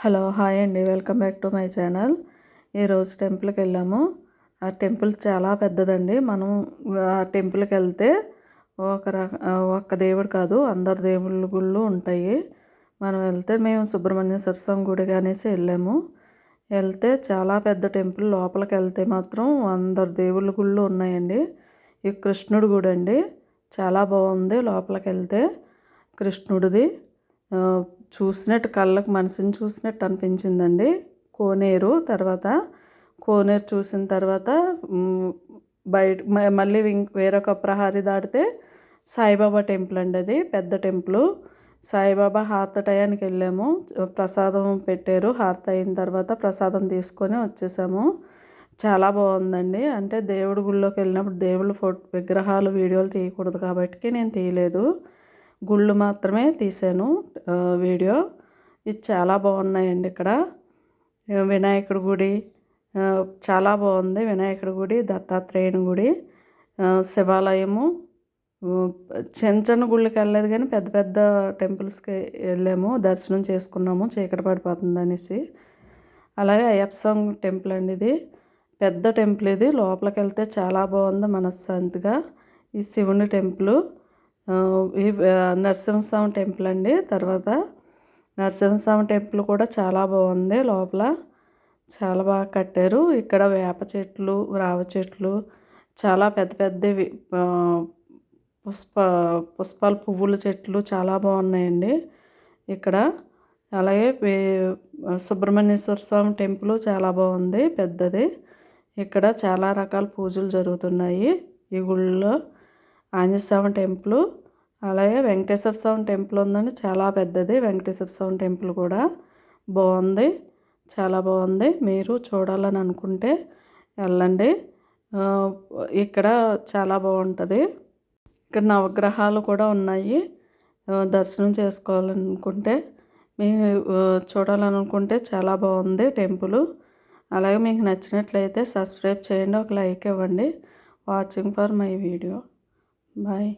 Hello hi అండి. Welcome back to my channel. ఈరోజు టెంపుల్కి వెళ్ళాము. ఆ టెంపుల్ చాలా పెద్దదండి. మనం ఆ టెంపుల్కి వెళ్తే ఒక రక ఒక్క దేవుడు కాదు అందరు దేవుళ్ళ గుళ్ళు ఉంటాయి. మనం వెళ్తే మేము సుబ్రహ్మణ్య సరస్వామి గుడికి అనేసి వెళ్ళాము. వెళ్తే చాలా పెద్ద టెంపుల్. లోపలికి వెళ్తే మాత్రం అందరు దేవుళ్ళ గుళ్ళు ఉన్నాయండి. ఈ కృష్ణుడి గుడి అండి చాలా బాగుంది. లోపలికి వెళ్తే కృష్ణుడిది. చూసినట్టు కళ్ళకు మనసుని చూసినట్టు అనిపించిందండి. కోనేరు తర్వాత కోనేరు చూసిన తర్వాత బయట మళ్ళీ వేరొక ప్రహారీ దాటితే సాయిబాబా టెంపుల్ అండి అది పెద్ద టెంపుల్. సాయిబాబా హారత టయానికి వెళ్ళాము. ప్రసాదం పెట్టారు. హారత అయిన తర్వాత ప్రసాదం తీసుకొని వచ్చేసాము. చాలా బాగుందండి. అంటే దేవుడి గుళ్ళోకి వెళ్ళినప్పుడు దేవుళ్ళ ఫోటో విగ్రహాలు వీడియోలు తీయకూడదు కాబట్టి నేను తీయలేదు. గుళ్ళు మాత్రమే తీసాను వీడియో. ఇది చాలా బాగున్నాయండి ఇక్కడ. వినాయకుడి గుడి. చాలా బాగుంది. వినాయకుడి గుడి దత్తాత్రేయుని గుడి శివాలయము. చిన్న చిన్న గుళ్ళకి వెళ్ళలేదు కానీ పెద్ద పెద్ద టెంపుల్స్కి వెళ్ళాము. దర్శనం చేసుకున్నాము. చీకటి పడిపోతుంది అనేసి. అలాగే అయ్యప్ప టెంపుల్ అండి ఇది. పెద్ద టెంపుల్ ఇది. లోపలికి వెళ్తే చాలా బాగుంది మనశ్శాంతిగా. ఈ శివుని టెంపుల్. నరసింహస్వామి టెంపుల్ అండి తర్వాత నరసింహస్వామి టెంపుల్ కూడా చాలా బాగుంది లోపల. చాలా బాగా కట్టారు. ఇక్కడ వేప చెట్లు రావ చెట్లు చాలా పెద్ద పెద్దవి పుష్ప పుష్పాల పువ్వుల చెట్లు చాలా బాగున్నాయండి. ఇక్కడ అలాగే సుబ్రహ్మణ్యేశ్వర స్వామి టెంపుల్ చాలా బాగుంది పెద్దది. ఇక్కడ చాలా రకాల పూజలు జరుగుతున్నాయి. ఈ గుళ్ళో ఆంజనేయస్వామి టెంపుల్ అలాగే వెంకటేశ్వర స్వామి టెంపుల్ ఉందండి. చాలా పెద్దది. వెంకటేశ్వర స్వామి టెంపుల్ కూడా బాగుంది. చాలా బాగుంది. మీరు చూడాలని అనుకుంటే వెళ్ళండి. ఇక్కడ చాలా బాగుంటుంది. ఇక్కడ నవగ్రహాలు కూడా ఉన్నాయి. దర్శనం చేసుకోవాలనుకుంటే మీ చూడాలనుకుంటే చాలా బాగుంది టెంపుల్. అలాగే మీకు నచ్చినట్లయితే సబ్స్క్రైబ్ చేయండి. ఒక లైక్ ఇవ్వండి. Watching for my video. Bye